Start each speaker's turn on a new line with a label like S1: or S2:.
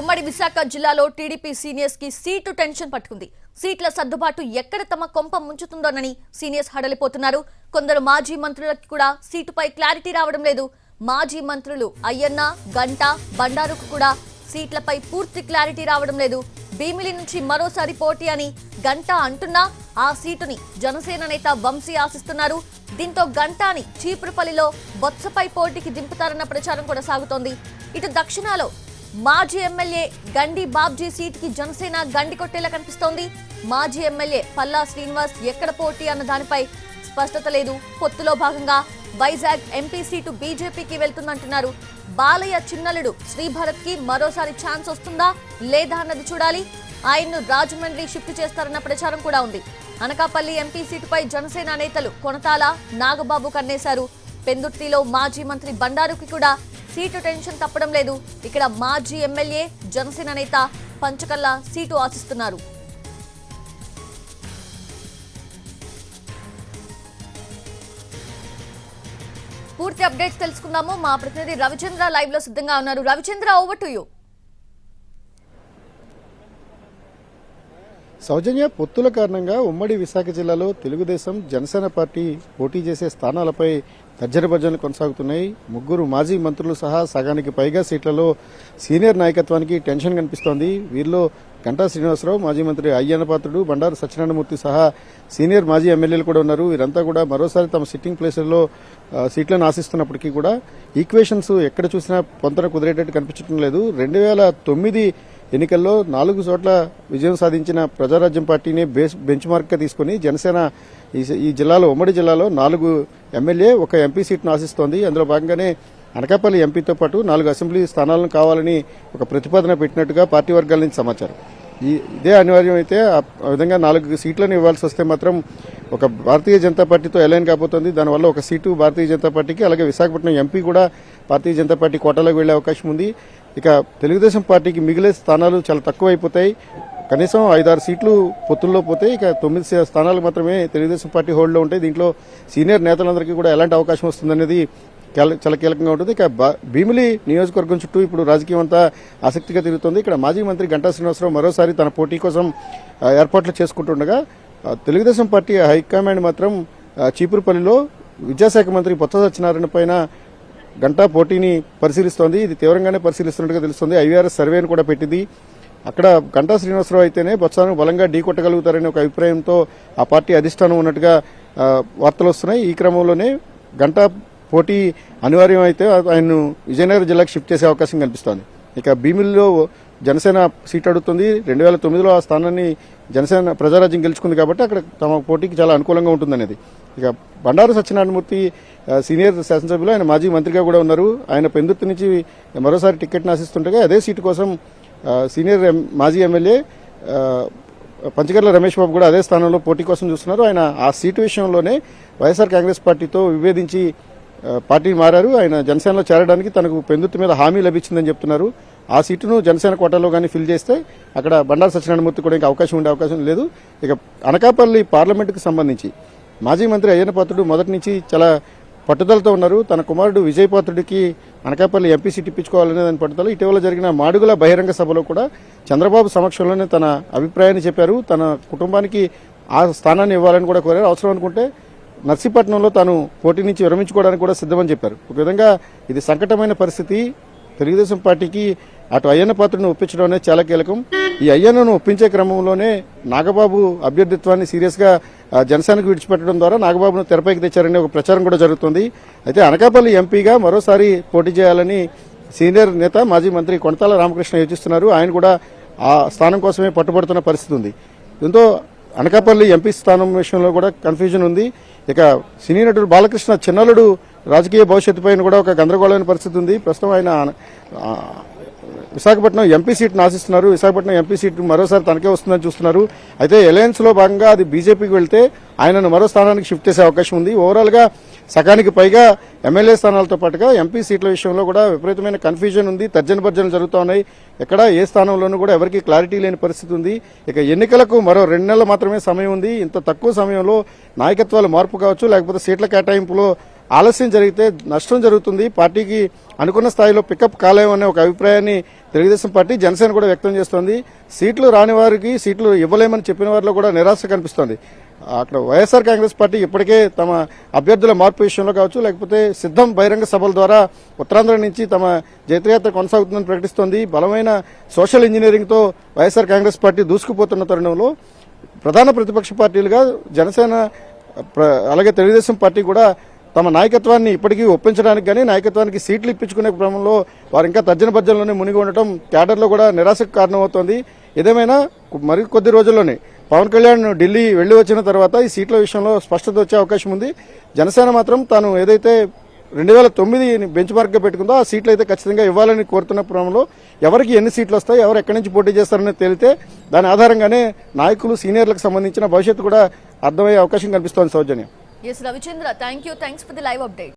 S1: ఉమ్మడి విశాఖ జిల్లాలో TDP సీనియర్స్కి seat tension పట్టుకుంది. సీట్ల సర్దుబాటు ఎక్కడ తమ కొంప ముంచుతుందోనని సీనియర్స్ హడలిపోతున్నారు. కొందరు మాజీ మంత్రులకు కూడా సీటుపై క్లారిటీ రావడం లేదు. మాజీ మంత్రులు అయ్యన్న గంట బండారుకు కూడా సీట్లపై పూర్తి క్లారిటీ రావడం లేదు. భీమిలి నుంచి మరోసారి పోటీ అని గంట అంటున్నా ఆ సీటుని జనసేన నేత వంశీ ఆశిస్తున్నారు. దీంతో గంటాని చీపురుపల్లిలో బొత్సపై పోటీకి దింపుతారన్న ప్రచారం కూడా సాగుతోంది ఇటు దక్షిణాలో మాజీ ఎమ్మెల్యే గండి బాబ్జీ సీట్కి జనసేన గండి కొట్టేలా కనిపిస్తోంది. మాజీ ఎమ్మెల్యే పల్లా శ్రీనివాస్ ఎక్కడ పోటీ అన్న దానిపై స్పష్టత లేదు. పొత్తులో భాగంగా వైజాగ్ ఎంపీ సీటు బీజేపీకి వెళ్తుందంటున్నారు. బాలయ్య చిన్నలుడు శ్రీభరత్కి మరోసారి ఛాన్స్ వస్తుందా లేదా అన్నది చూడాలి. ఆయన్ను రాజమండ్రి షిఫ్ట్ చేస్తారన్న ప్రచారం కూడా ఉంది. అనకాపల్లి ఎంపీ సీటుపై జనసేన నేతలు కొనతాల నాగబాబు కన్నేశారు. పెందుర్తిలో మాజీ మంత్రి బండారుకి కూడా సీటు టెన్షన్ తప్పడం లేదు. ఇక్కడ మాజీ ఎమ్మెల్యే జనసేన నేత పంచకల్ల సీటు ఆశిస్తున్నారు. పూర్తి అప్డేట్స్ తెలుసుకుందాము. మా ప్రతినిధి రవిచంద్ర లైవ్లో సిద్ధంగా ఉన్నారు. Ravichandra over to you
S2: Soujanya పొత్తుల కారణంగా ఉమ్మడి విశాఖ జిల్లాలో తెలుగుదేశం జనసేన పార్టీ పోటీ చేసే స్థానాలపై తర్జన భర్జనలు కొనసాగుతున్నాయి. ముగ్గురు మాజీ మంత్రులు సహా సగానికి పైగా సీట్లలో సీనియర్ నాయకత్వానికి టెన్షన్ కనిపిస్తోంది. వీరిలో గంటా శ్రీనివాసరావు మాజీ మంత్రి అయ్యన్న పాత్రుడు బండారు సత్యనారాయణమూర్తి సహా సీనియర్ మాజీ ఎమ్మెల్యేలు కూడా ఉన్నారు. వీరంతా కూడా మరోసారి తమ సిట్టింగ్ ప్లేసుల్లో సీట్లను ఆశిస్తున్నప్పటికీ కూడా ఈక్వేషన్స్ ఎక్కడ చూసినా పొంతన కుదిరేటట్టు కనిపించడం లేదు. రెండు వేల తొమ్మిది ఎన్నికల్లో నాలుగు చోట్ల విజయం సాధించిన ప్రజారాజ్యం పార్టీని బేస్ బెంచ్ మార్క్గా తీసుకుని జనసేన ఈ- ఈ జిల్లాలో ఉమ్మడి జిల్లాలో నాలుగు ఎమ్మెల్యే ఒక ఎంపీ సీట్ను ఆశిస్తోంది. అందులో భాగంగానే అనకాపల్లి ఎంపీతో పాటు నాలుగు అసెంబ్లీ స్థానాలను కావాలని ఒక ప్రతిపాదన పెట్టినట్టుగా పార్టీ వర్గాల నుంచి సమాచారం. ఇదే అనివార్యం అయితే ఆ విధంగా నాలుగు సీట్లను ఇవ్వాల్సి వస్తే మాత్రం ఒక భారతీయ జనతా పార్టీతో ఎలైన్ కాబోతోంది. దానివల్ల ఒక సీటు భారతీయ జనతా పార్టీకి అలాగే విశాఖపట్నం ఎంపీ కూడా భారతీయ జనతా పార్టీ కోటాలోకి వెళ్ళే అవకాశం ఉంది. ఇక తెలుగుదేశం పార్టీకి మిగిలే స్థానాలు చాలా తక్కువ అయిపోతాయి కనీసం ఐదారు సీట్లు పొత్తుల్లో పోతే ఇక తొమ్మిది స్థానాలు మాత్రమే తెలుగుదేశం పార్టీ హోల్డ్లో ఉంటాయి. దీంట్లో సీనియర్ నేతలందరికీ కూడా ఎలాంటి అవకాశం వస్తుందనేది చాలా కీలకంగా ఉంటుంది. ఇక భీమిలి నియోజకవర్గం చుట్టూ ఇప్పుడు రాజకీయం అంతా ఆసక్తిగా తిరుగుతుంది. ఇక్కడ మాజీ మంత్రి గంటా శ్రీనివాసరావు మరోసారి తన పోటీ కోసం ఏర్పాట్లు చేసుకుంటుండగా తెలుగుదేశం పార్టీ హైకమాండ్ మాత్రం చీపురుపల్లిలో విద్యాశాఖ మంత్రి పొత్త సత్యనారాయణ పైన గంటా పోటీని పరిశీలిస్తోంది. ఇది తీవ్రంగానే పరిశీలిస్తున్నట్టుగా తెలుస్తుంది. ఐవీఆర్ఎస్ సర్వేను కూడా పెట్టింది. అక్కడ గంటా శ్రీనివాసరావు అయితేనే బొత్సాను బలంగా ఢీకొట్టగలుగుతారనే ఒక అభిప్రాయంతో ఆ పార్టీ అధిష్టానం ఉన్నట్టుగా వార్తలు వస్తున్నాయి. ఈ క్రమంలోనే గంటా పోటీ అనివార్యం అయితే ఆయన్ను విజయనగరం జిల్లాకు షిఫ్ట్ చేసే అవకాశం కనిపిస్తోంది. ఇక భీమిలిలో జనసేన సీట్ అడుగుతుంది. రెండు వేల తొమ్మిదిలో ఆ స్థానాన్ని జనసేన ప్రజారాజ్యం గెలుచుకుంది కాబట్టి అక్కడ తమ పోటీకి చాలా అనుకూలంగా ఉంటుందనేది. ఇక బండారు సత్యనారాయణమూర్తి సీనియర్ శాసనసభ్యులు ఆయన మాజీ మంత్రిగా కూడా ఉన్నారు. ఆయన పెందుర్తి నుంచి మరోసారి టికెట్ ఆశిస్తుండగా అదే సీటు కోసం సీనియర్ మాజీ ఎమ్మెల్యే పంచగర్ల రమేష్ బాబు కూడా అదే స్థానంలో పోటీ కోసం చూస్తున్నారు. ఆయన ఆ సీటు విషయంలోనే వైఎస్ఆర్ కాంగ్రెస్ పార్టీతో విభేదించి పార్టీ మారారు. ఆయన జనసేనలో చేరడానికి తనకు పెందుర్తి మీద హామీ లభించిందని చెప్తున్నారు. ఆ సీటును జనసేన కోటాలో కానీ ఫిల్ చేస్తే అక్కడ బండారు సత్యనారాయణమూర్తి కూడా ఇంకా అవకాశం ఉండే అవకాశం లేదు. ఇక అనకాపల్లి పార్లమెంటుకు సంబంధించి మాజీ మంత్రి అయ్యన్న పాత్రుడు మొదటి నుంచి చాలా పట్టుదలతో ఉన్నారు. తన కుమారుడు విజయ్ పాత్రుడికి అనకాపల్లి ఎంపీ సీట్ ఇప్పించుకోవాలనే దాని పట్టుదల. ఇటీవల జరిగిన మాడుగుల బహిరంగ సభలో కూడా చంద్రబాబు సమక్షంలోనే తన అభిప్రాయాన్ని చెప్పారు. తన కుటుంబానికి ఆ స్థానాన్ని ఇవ్వాలని కూడా కోరారు. అవసరం అనుకుంటే నర్సీపట్నంలో తాను పోటీ నుంచి విరమించుకోవడానికి కూడా సిద్ధమని చెప్పారు. ఒక విధంగా ఇది సంకటమైన పరిస్థితి. తెలుగుదేశం పార్టీకి అటు అయ్యన్న పాత్రను ఒప్పించడం అనేది చాలా కీలకం. ఈ అయ్యన్నను ఒప్పించే క్రమంలోనే నాగబాబు అభ్యర్థిత్వాన్ని సీరియస్గా జనసేనకు విడిచిపెట్టడం ద్వారా నాగబాబును తెరపైకి తెచ్చారనే ఒక ప్రచారం కూడా జరుగుతుంది. అయితే అనకాపల్లి ఎంపీగా మరోసారి పోటీ చేయాలని సీనియర్ నేత మాజీ మంత్రి కొనతాల రామకృష్ణ యోచిస్తున్నారు. ఆయన కూడా ఆ స్థానం కోసమే పట్టుబడుతున్న పరిస్థితి ఉంది. దీంతో అనకాపల్లి ఎంపీ స్థానం విషయంలో కూడా కన్ఫ్యూజన్ ఉంది. ఇక సినీ నటుడు బాలకృష్ణ చిన్నలుడు రాజకీయ భవిష్యత్తు పైన కూడా ఒక గందరగోళమైన పరిస్థితి ఉంది. ప్రస్తుతం ఆయన విశాఖపట్నం ఎంపీ సీట్ను ఆశిస్తున్నారు. విశాఖపట్నం ఎంపీ సీట్ మరోసారి తనకే వస్తుందని చూస్తున్నారు. అయితే ఎలయన్స్లో భాగంగా అది బీజేపీకి వెళ్తే ఆయనను మరో స్థానానికి షిఫ్ట్ చేసే అవకాశం ఉంది. ఓవరాల్గా సగానికి పైగా ఎమ్మెల్యే స్థానాలతో పాటుగా ఎంపీ సీట్ల విషయంలో కూడా విపరీతమైన కన్ఫ్యూజన్ ఉంది. తర్జన భర్జనలు జరుగుతూ ఉన్నాయి. ఎక్కడ ఏ స్థానంలోనూ కూడా ఎవరికి క్లారిటీ లేని పరిస్థితి ఉంది. ఇక ఎన్నికలకు మరో రెండు నెలలు మాత్రమే సమయం ఉంది. ఇంత తక్కువ సమయంలో నాయకత్వాలు మార్పు కావచ్చు లేకపోతే సీట్ల కేటాయింపులో ఆలస్యం జరిగితే నష్టం జరుగుతుంది. పార్టీకి అనుకున్న స్థాయిలో పికప్ కాలేమనే ఒక అభిప్రాయాన్ని తెలుగుదేశం పార్టీ జనసేన కూడా వ్యక్తం చేస్తోంది. సీట్లు రాని వారికి సీట్లు ఇవ్వలేమని చెప్పిన వారిలో కూడా నిరాశ కనిపిస్తోంది. అక్కడ వైఎస్ఆర్ కాంగ్రెస్ పార్టీ ఇప్పటికే తమ అభ్యర్థుల మార్పు విషయంలో కావచ్చు లేకపోతే సిద్ధం బహిరంగ సభల ద్వారా ఉత్తరాంధ్ర నుంచి తమ జైత్రయాత్ర కొనసాగుతుందని ప్రకటిస్తోంది. బలమైన సోషల్ ఇంజనీరింగ్తో వైఎస్ఆర్ కాంగ్రెస్ పార్టీ దూసుకుపోతున్న తరుణంలో ప్రధాన ప్రతిపక్ష పార్టీలుగా జనసేన ప్ర- అలాగే తెలుగుదేశం పార్టీ కూడా తమ నాయకత్వాన్ని ఇప్పటికీ ఒప్పించడానికి కానీ నాయకత్వానికి సీట్లు ఇప్పించుకునే క్రమంలో వారు ఇంకా తర్జన భర్జనలోనే మునిగి ఉండటం క్యాడర్లో కూడా నిరాశకు కారణమవుతోంది. ఏదేమైనా మరి కొద్ది రోజుల్లోనే పవన్ కళ్యాణ్ ఢిల్లీ వెళ్ళి వచ్చిన తర్వాత ఈ సీట్ల విషయంలో స్పష్టత వచ్చే అవకాశం ఉంది. జనసేన మాత్రం తాను ఏదైతే రెండు వేల తొమ్మిది బెంచ్ మార్క్గా పెట్టుకుందో ఆ సీట్లు అయితే ఖచ్చితంగా ఇవ్వాలని కోరుతున్న క్రమంలో ఎవరికి ఎన్ని సీట్లు వస్తాయి ఎవరు ఎక్కడి నుంచి పోటీ చేస్తారని తేలితే దాని ఆధారంగానే నాయకులు సీనియర్లకు సంబంధించిన భవిష్యత్తు కూడా అర్థమయ్యే అవకాశం కనిపిస్తోంది సౌజన్యం.
S1: Yes, Ravichandra, thank you. Thanks for the live update.